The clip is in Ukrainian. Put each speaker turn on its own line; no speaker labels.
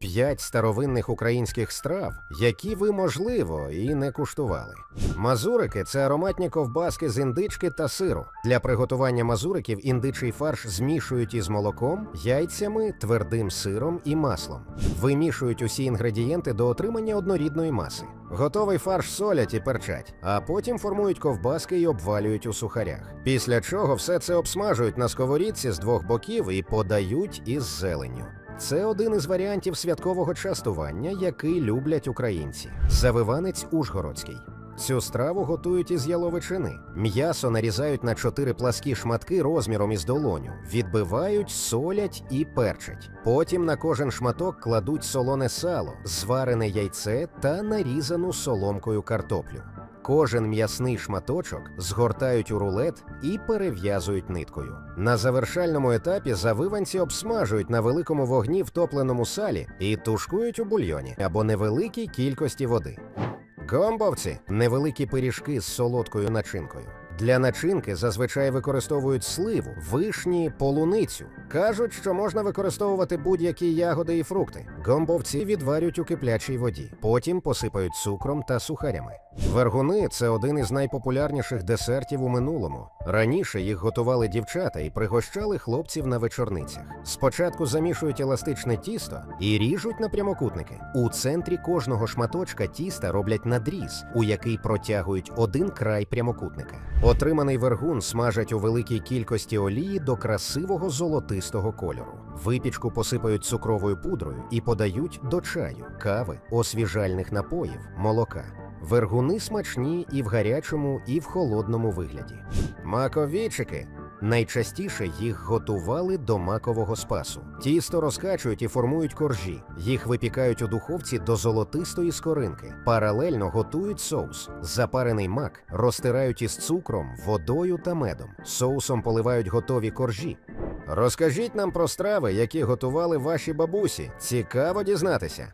П'ять старовинних українських страв, які ви, можливо, і не куштували. Мазурики це ароматні ковбаски з індички та сиру. Для приготування мазуриків індичий фарш змішують із молоком, яйцями, твердим сиром і маслом. Вимішують усі інгредієнти до отримання однорідної маси. Готовий фарш солять і перчать, а потім формують ковбаски і обвалюють у сухарях. Після чого все це обсмажують на сковорідці з двох боків і подають із зеленню. Це один із варіантів святкового частування, який люблять українці. Завиванець Ужгородський. Цю страву готують із яловичини. М'ясо нарізають на чотири пласкі шматки розміром із долоню, відбивають, солять і перчать. Потім на кожен шматок кладуть солоне сало, зварене яйце та нарізану соломкою картоплю. Кожен м'ясний шматочок згортають у рулет і перев'язують ниткою. На завершальному етапі завиванці обсмажують на великому вогні в топленому салі і тушкують у бульйоні або невеликій кількості води. Гомбовці невеликі пиріжки з солодкою начинкою. Для начинки зазвичай використовують сливу, вишні, полуницю. Кажуть, що можна використовувати будь-які ягоди і фрукти. Гомбовці відварюють у киплячій воді, потім посипають цукром та сухарями. Вергуни це один із найпопулярніших десертів у минулому. Раніше їх готували дівчата і пригощали хлопців на вечорницях. Спочатку замішують еластичне тісто і ріжуть на прямокутники. У центрі кожного шматочка тіста роблять надріз, у який протягують один край прямокутника. Отриманий вергун смажать у великій кількості олії до красивого золотистого кольору. Випічку посипають цукровою пудрою і подають до чаю, кави, освіжальних напоїв, молока. Вергуни смачні і в гарячому, і в холодному вигляді. Маковійчики. Найчастіше їх готували до макового спасу. Тісто розкачують і формують коржі. Їх випікають у духовці до золотистої скоринки. Паралельно готують соус. Запарений мак розтирають із цукром, водою та медом. Соусом поливають готові коржі. Розкажіть нам про страви, які готували ваші бабусі. Цікаво дізнатися.